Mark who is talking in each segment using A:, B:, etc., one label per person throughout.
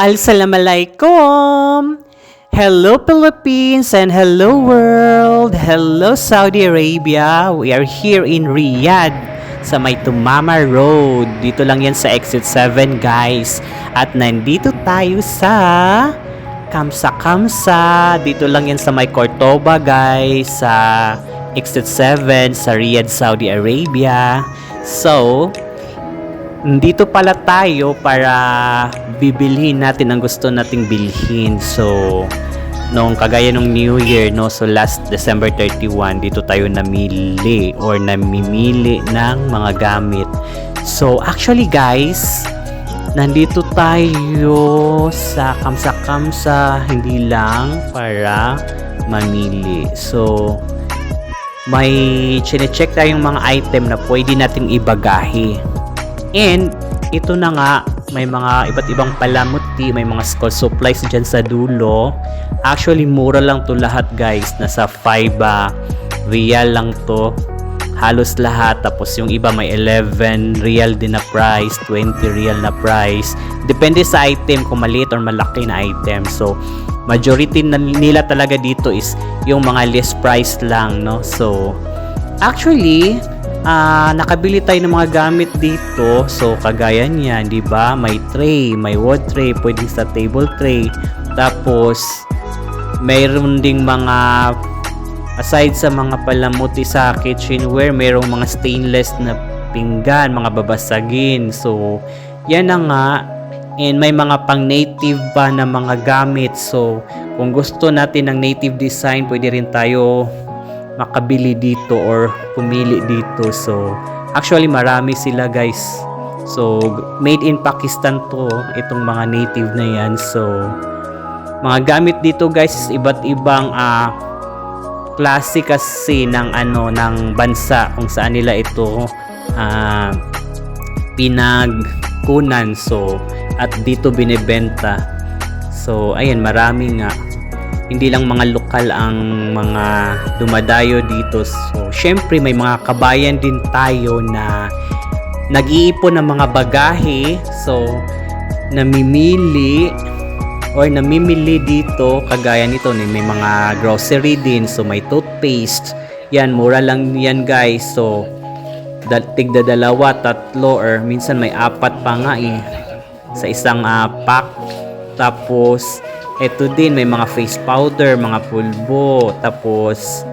A: Assalamualaikum! Hello Philippines and hello world! Hello Saudi Arabia! We are here in Riyadh sa may Tumama Road. Dito lang yan sa exit 7 guys. At nandito tayo sa Kamsa Kamsa. Dito lang yan sa may Cordoba guys. Sa exit 7 sa Riyadh, Saudi Arabia. So, Nandito pala tayo para bibilhin natin ang gusto nating bilhin. So, nung kagaya nung New Year, no, so last December 31, dito tayo namili or namimili ng mga gamit. So, actually guys, nandito tayo sa kamsa-kamsa, hindi lang para mamili. So, may chine-check tayong mga item na pwede nating ibagahe. And ito na nga, may mga iba't ibang palamuti, may mga school supplies dyan sa dulo. Actually, mura lang to lahat guys. Nasa 5 uh, real lang to. Halos lahat. Tapos yung iba may 11 real din na price, 20 real na price. Depende sa item kung maliit or malaki na item. So, majority na nila talaga dito is yung mga list price lang, no? So, actually, ah nakabili tayo ng mga gamit dito. So, kagaya niyan, di ba? May tray, may wood tray, pwedeng sa table tray. Tapos, mayroon ding mga aside sa mga palamuti sa kitchenware, mayroong mga stainless na pinggan, mga babasagin. So, yan na nga. And may mga pang native pa na mga gamit. So, kung gusto natin ng native design, pwede rin tayo makabili dito or pumili dito. So, actually marami sila guys. So, made in Pakistan to, itong mga native na yan. So, mga gamit dito guys, iba't ibang ah klase kasi ng ano ng bansa kung saan nila ito ah pinagkunan. So, at dito binebenta. So, ayan, marami nga hindi lang mga lokal ang mga dumadayo dito. So, syempre may mga kabayan din tayo na nag-iipon ng mga bagahe. So, namimili or namimili dito kagaya nito may mga grocery din. So may toothpaste. Yan mura lang yan guys. So tigda dalawa tatlo or minsan may apat pa nga eh. Sa isang uh, pack. Tapos ito din, may mga face powder, mga pulbo, tapos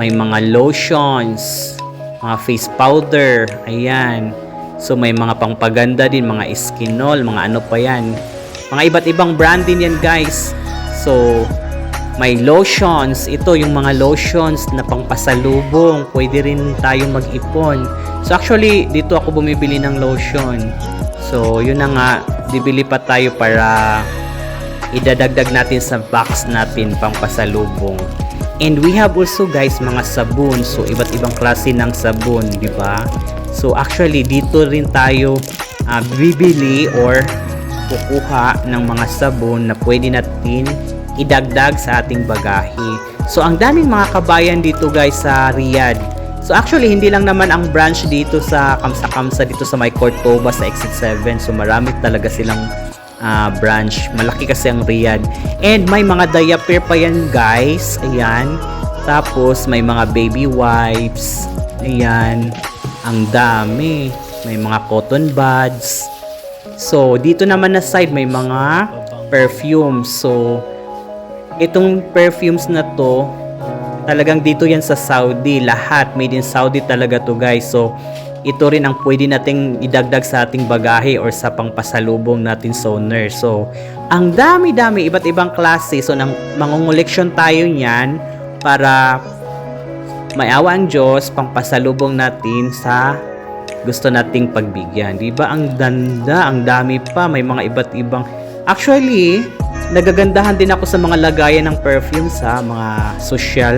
A: may mga lotions, mga face powder, ayan. So may mga pangpaganda din, mga skinol, mga ano pa yan. Mga iba't ibang brand din yan guys. So may lotions, ito yung mga lotions na pangpasalubong, pwede rin tayong mag-ipon. So actually, dito ako bumibili ng lotion. So yun na nga, bibili pa tayo para idadagdag natin sa box natin pang pasalubong. And we have also guys mga sabon. So iba't ibang klase ng sabon, di ba? So actually dito rin tayo uh, bibili or kukuha ng mga sabon na pwede natin idagdag sa ating bagahe. So ang daming mga kabayan dito guys sa Riyadh. So actually hindi lang naman ang branch dito sa Kamsa-Kamsa dito sa May Cordoba sa Exit 7. So marami talaga silang uh, branch. Malaki kasi ang Riyadh. And may mga diaper pa yan guys. Ayan. Tapos may mga baby wipes. Ayan. Ang dami. May mga cotton buds. So, dito naman na side may mga perfumes. So, itong perfumes na to, talagang dito yan sa Saudi. Lahat made in Saudi talaga to guys. So, ito rin ang pwede nating idagdag sa ating bagahe or sa pangpasalubong natin sonar. So, ang dami-dami, iba't ibang klase. So, nang mangunguleksyon tayo niyan para may awa ang Diyos, pangpasalubong natin sa gusto nating pagbigyan. Di ba? Ang danda, ang dami pa. May mga iba't ibang... Actually, nagagandahan din ako sa mga lagayan ng perfume sa mga social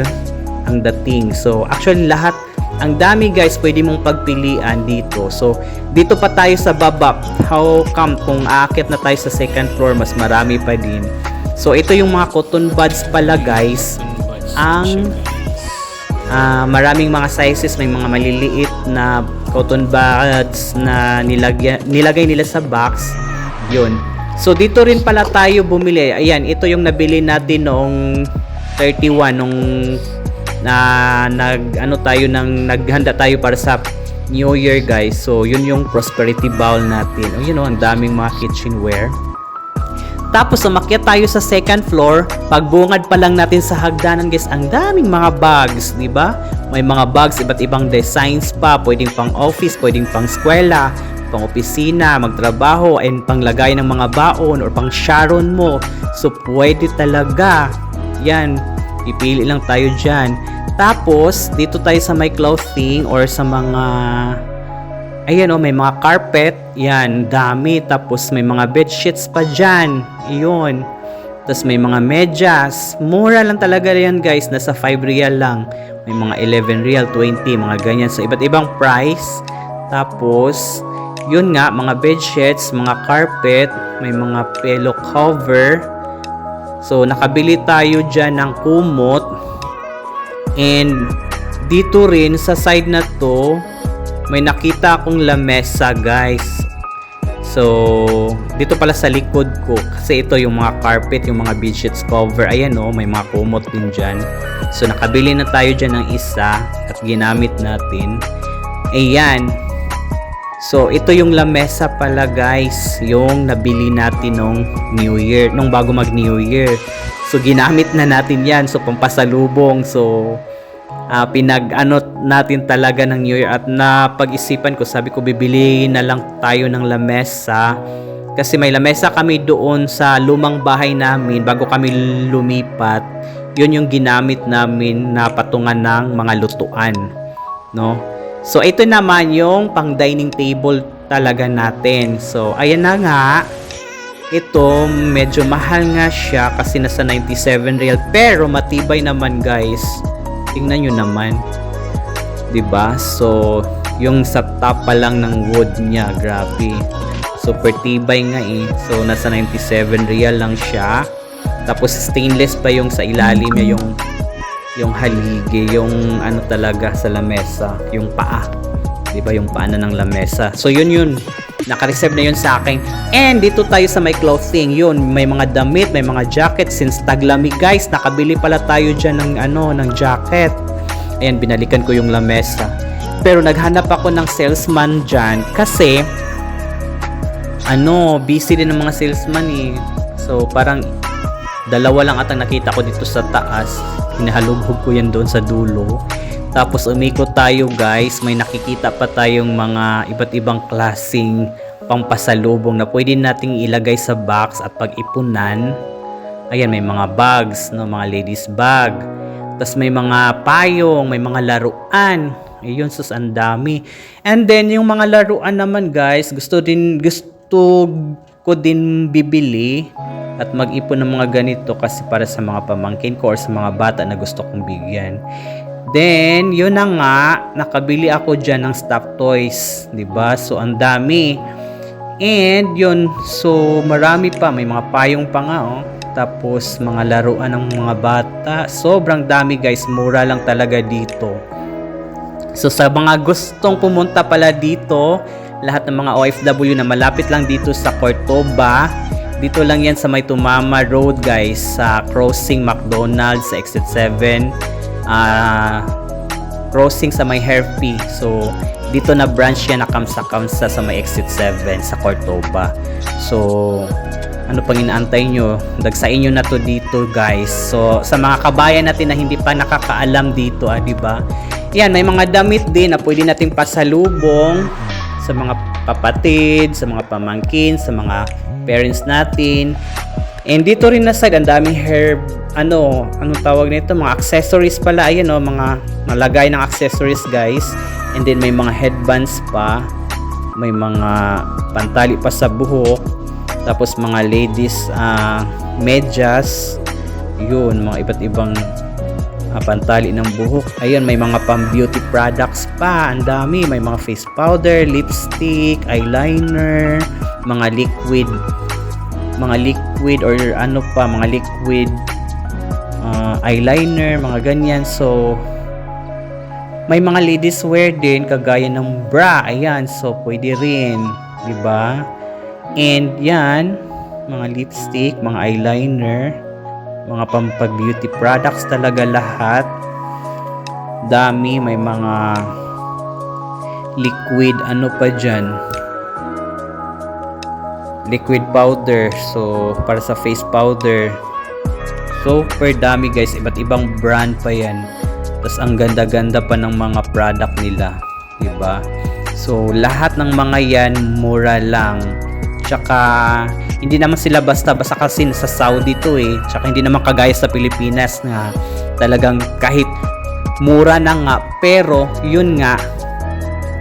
A: ang dating. So, actually, lahat ang dami guys, pwede mong pagpilian dito. So, dito pa tayo sa baba. How come kung aakit na tayo sa second floor, mas marami pa din. So, ito yung mga cotton buds pala guys. Ang uh, maraming mga sizes, may mga maliliit na cotton buds na nilagay, nilagay nila sa box. Yun. So dito rin pala tayo bumili. Ayan, ito yung nabili natin noong 31 nung na nag ano tayo nang naghanda tayo para sa New Year guys. So yun yung prosperity bowl natin. Oh, you know, ang daming mga kitchenware. Tapos umakyat tayo sa second floor. Pagbungad pa lang natin sa hagdanan guys, ang daming mga bags, di ba? May mga bags, iba't ibang designs pa. Pwedeng pang office, pwedeng pang eskwela, pang opisina, magtrabaho, and panglagay ng mga baon or pang sharon mo. So pwede talaga. Yan, ipili lang tayo dyan. Tapos, dito tayo sa may clothing or sa mga Ayan o, may mga carpet. Yan, dami. Tapos may mga bedsheets pa dyan. Iyon. Tapos may mga medyas. Mura lang talaga yan guys. Nasa 5 real lang. May mga 11 real, 20, mga ganyan. So, iba't ibang price. Tapos, yun nga, mga bedsheets, mga carpet, may mga pillow cover. So, nakabili tayo dyan ng kumot. And, dito rin, sa side na to, may nakita akong lamesa guys. So, dito pala sa likod ko, kasi ito yung mga carpet, yung mga bedsheets cover. Ayan o, may mga kumot din dyan. So, nakabili na tayo dyan ng isa at ginamit natin. Ayan. So, ito yung lamesa pala guys, yung nabili natin nung New Year, nung bago mag New Year. So, ginamit na natin yan. So, pampasalubong. So, ah pinag-ano natin talaga ng New Year at napag-isipan ko, sabi ko bibili na lang tayo ng lamesa kasi may lamesa kami doon sa lumang bahay namin bago kami lumipat. Yun yung ginamit namin na patungan ng mga lutuan, no? So ito naman yung pang dining table talaga natin. So ayan na nga. Ito medyo mahal nga siya kasi nasa 97 real pero matibay naman guys. Tingnan nyo naman. ba So, yung sa top pa lang ng wood niya, grabe. Super tibay nga eh. So, nasa 97 real lang siya. Tapos, stainless pa yung sa ilalim niya, yung yung haligi, yung ano talaga sa lamesa, yung paa. 'Di ba yung paa na ng lamesa. So, yun yun. Naka-reserve na yun sa akin. And dito tayo sa may clothing. Yun, may mga damit, may mga jacket. Since taglamig guys, nakabili pala tayo dyan ng, ano, ng jacket. Ayan, binalikan ko yung lamesa. Pero naghanap ako ng salesman dyan kasi ano, busy din ng mga salesman eh. So, parang dalawa lang atang nakita ko dito sa taas. Hinahalughog ko yan doon sa dulo. Tapos umikot tayo guys, may nakikita pa tayong mga iba't ibang klasing pampasalubong na pwede nating ilagay sa box at pag-ipunan. Ayan, may mga bags, no, mga ladies bag. Tapos may mga payong, may mga laruan. Ayun, sus, ang dami. And then, yung mga laruan naman guys, gusto din, gusto ko din bibili at mag-ipon ng mga ganito kasi para sa mga pamangkin ko or sa mga bata na gusto kong bigyan. Then, yun na nga, nakabili ako dyan ng stuffed toys, ba So, ang dami. And, yun, so, marami pa. May mga payong pa nga, oh. Tapos, mga laruan ng mga bata. Sobrang dami, guys. Mura lang talaga dito. So, sa mga gustong pumunta pala dito, lahat ng mga OFW na malapit lang dito sa Cordoba, dito lang yan sa may Tumama Road, guys. Sa crossing McDonald's, sa exit 7 ah crossing sa may Herpy. So, dito na branch yan na kamsa-kamsa sa may exit 7 sa Cordoba. So, ano pang inaantay nyo? Dagsain nyo na to dito guys. So, sa mga kabayan natin na hindi pa nakakaalam dito, ah, di ba? Yan, may mga damit din na pwede nating pasalubong sa mga kapatid, sa mga pamangkin, sa mga parents natin. And dito rin na ang daming hair, ano, anong tawag nito? Mga accessories pala, ayan o, mga nalagay ng accessories guys. And then may mga headbands pa, may mga pantali pa sa buhok, tapos mga ladies ah, medyas, yun, mga iba't ibang pantali ng buhok. Ayun, may mga pang beauty products pa, ang dami, may mga face powder, lipstick, eyeliner, mga liquid mga liquid or ano pa, mga liquid uh, eyeliner, mga ganyan. So, may mga ladies wear din kagaya ng bra. Ayan, so pwede rin, 'di ba? And yan, mga lipstick, mga eyeliner, mga pampag beauty products talaga lahat. Dami, may mga liquid, ano pa dyan? Liquid powder, so para sa face powder. Super dami guys, iba't ibang brand pa yan. Tapos ang ganda-ganda pa ng mga product nila, ba? So lahat ng mga yan mura lang. Tsaka hindi naman sila basta-basta kasi sa Saudi to eh. Tsaka hindi naman kagaya sa Pilipinas na talagang kahit mura na nga pero yun nga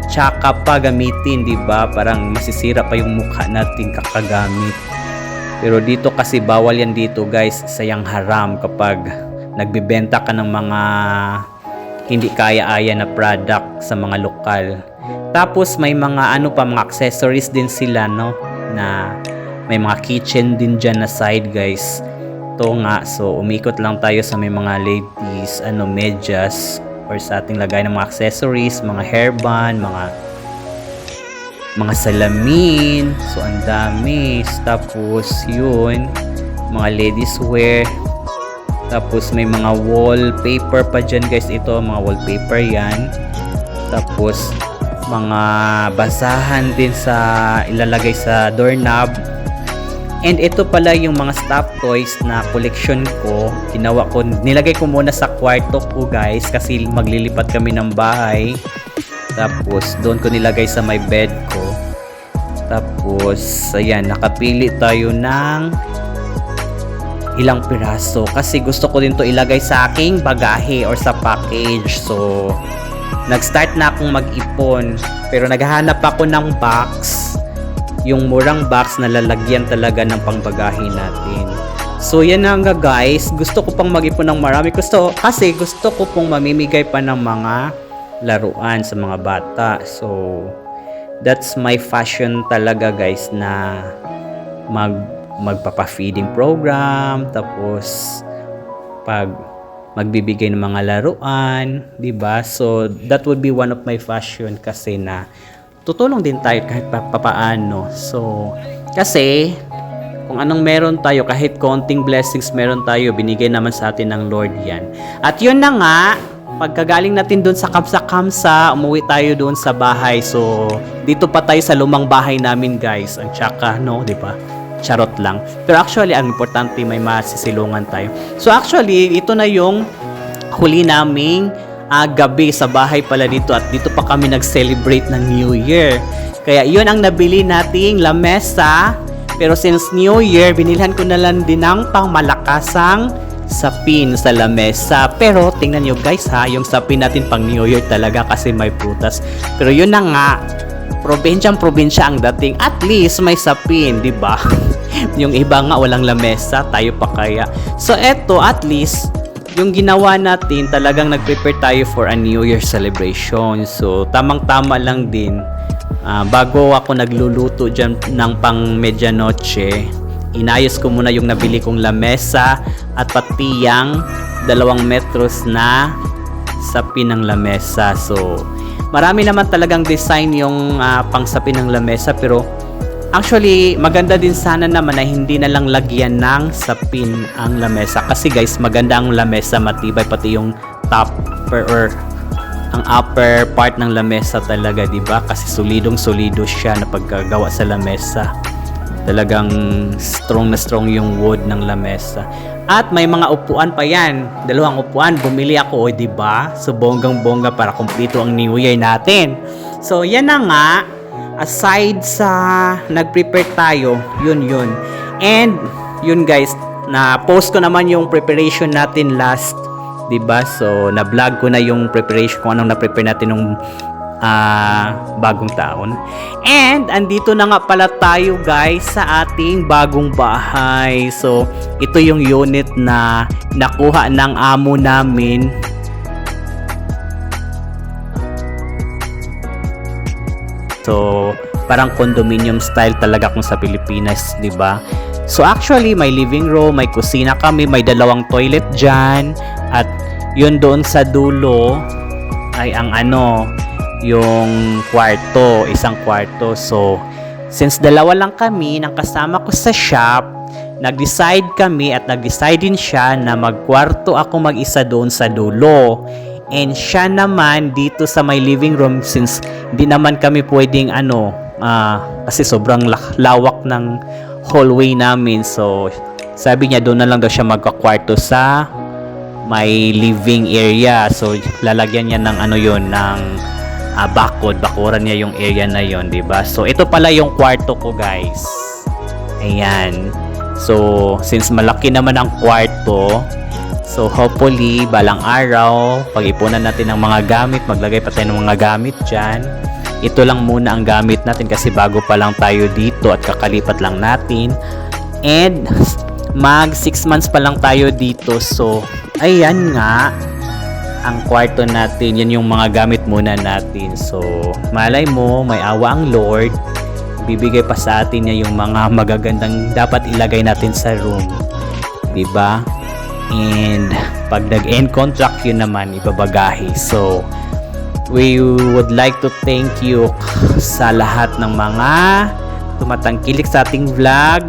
A: tsaka pa gamitin, 'di ba? Parang masisira pa yung mukha natin kakagamit. Pero dito kasi bawal yan dito guys, sayang haram kapag nagbibenta ka ng mga hindi kaya-aya na product sa mga lokal. Tapos may mga ano pa mga accessories din sila no na may mga kitchen din dyan na side guys. To nga so umikot lang tayo sa may mga ladies ano medyas or sa ating lagay ng mga accessories, mga hairband, mga mga salamin. So, ang dami. Tapos, yun. Mga ladies wear. Tapos, may mga wallpaper pa dyan, guys. Ito, mga wallpaper yan. Tapos, mga basahan din sa ilalagay sa doorknob. And ito pala yung mga stuffed toys na collection ko. Ginawa ko, nilagay ko muna sa kwarto ko guys kasi maglilipat kami ng bahay. Tapos doon ko nilagay sa my bed ko. Tapos ayan, nakapili tayo ng ilang piraso kasi gusto ko din to ilagay sa aking bagahe or sa package. So nag-start na akong mag-ipon pero naghahanap ako ng box yung murang box na lalagyan talaga ng pangbagahe natin. So yan na nga guys, gusto ko pang mag-ipon ng marami gusto kasi gusto ko pong mamimigay pa ng mga laruan sa mga bata. So that's my fashion talaga guys na mag magpapa-feeding program tapos pag magbibigay ng mga laruan, 'di ba? So that would be one of my fashion kasi na tutulong din tayo kahit pa, papaano. So kasi kung anong meron tayo, kahit konting blessings meron tayo, binigay naman sa atin ng Lord yan. At yun na nga, pagkagaling natin doon sa Kamsa-Kamsa, umuwi tayo doon sa bahay. So, dito pa tayo sa lumang bahay namin guys. Ang tsaka, no, ba? Charot lang. Pero actually, ang importante may masisilungan tayo. So actually, ito na yung huli naming ah, gabi sa bahay pala dito at dito pa kami nag-celebrate ng New Year. Kaya yun ang nabili nating lamesa. Pero since New Year, binilhan ko na lang din ng pangmalakasang sapin sa lamesa. Pero tingnan nyo guys ha, yung sapin natin pang New Year talaga kasi may prutas. Pero yun na nga, probinsyang probinsya ang dating. At least may sapin, di ba? yung iba nga walang lamesa, tayo pa kaya. So eto, at least yung ginawa natin, talagang nag-prepare tayo for a New Year celebration. So, tamang-tama lang din. Ah, bago ako nagluluto dyan ng pang medianoche, inayos ko muna yung nabili kong lamesa at pati yung dalawang metros na sapin ng lamesa. So, marami naman talagang design yung ah, pangsapin ng lamesa pero Actually, maganda din sana naman na hindi na lang lagyan ng sapin ang lamesa. Kasi guys, maganda ang lamesa, matibay pati yung top or, ang upper part ng lamesa talaga, 'di ba? Kasi solidong solido siya na pagkagawa sa lamesa. Talagang strong na strong yung wood ng lamesa. At may mga upuan pa yan. Dalawang upuan, bumili ako, 'di ba? So bonggang-bongga para kumpleto ang New Year natin. So yan na nga, aside sa nag-prepare tayo, yun yun. And yun guys, na post ko naman yung preparation natin last, 'di ba? So na-vlog ko na yung preparation kung anong na-prepare natin nung ah, bagong taon. And andito na nga pala tayo guys sa ating bagong bahay. So ito yung unit na nakuha ng amo namin So, parang condominium style talaga kung sa Pilipinas, 'di ba? So actually, may living room, may kusina kami, may dalawang toilet diyan at yun doon sa dulo ay ang ano, yung kwarto, isang kwarto. So, since dalawa lang kami ng kasama ko sa shop, nag-decide kami at nag-decide din siya na magkwarto ako mag-isa doon sa dulo. And siya naman dito sa my living room since hindi naman kami pwedeng ano, ah, kasi sobrang lawak ng hallway namin. So, sabi niya doon na lang daw siya magkakwarto sa may living area. So, lalagyan niya ng ano yon ng ah, bakod. Bakuran niya yung area na yon di ba? So, ito pala yung kwarto ko, guys. Ayan. So, since malaki naman ang kwarto, so hopefully, balang araw, pag-ipunan natin ng mga gamit, maglagay pa tayo ng mga gamit dyan. Ito lang muna ang gamit natin kasi bago pa lang tayo dito at kakalipat lang natin. And mag 6 months pa lang tayo dito. So, ayan nga ang kwarto natin. Yan yung mga gamit muna natin. So, malay mo, may awa ang Lord. Bibigay pa sa atin niya yung mga magagandang dapat ilagay natin sa room. 'Di ba? And pag nag-end contract yun naman, ibabagahe. So, we would like to thank you sa lahat ng mga tumatangkilik sa ating vlog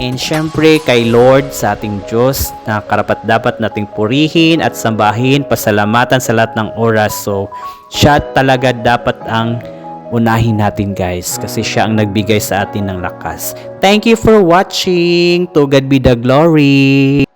A: and syempre kay Lord sa ating Diyos na karapat dapat nating purihin at sambahin, pasalamatan sa lahat ng oras. So, siya talaga dapat ang unahin natin guys kasi siya ang nagbigay sa atin ng lakas. Thank you for watching. To God be the glory.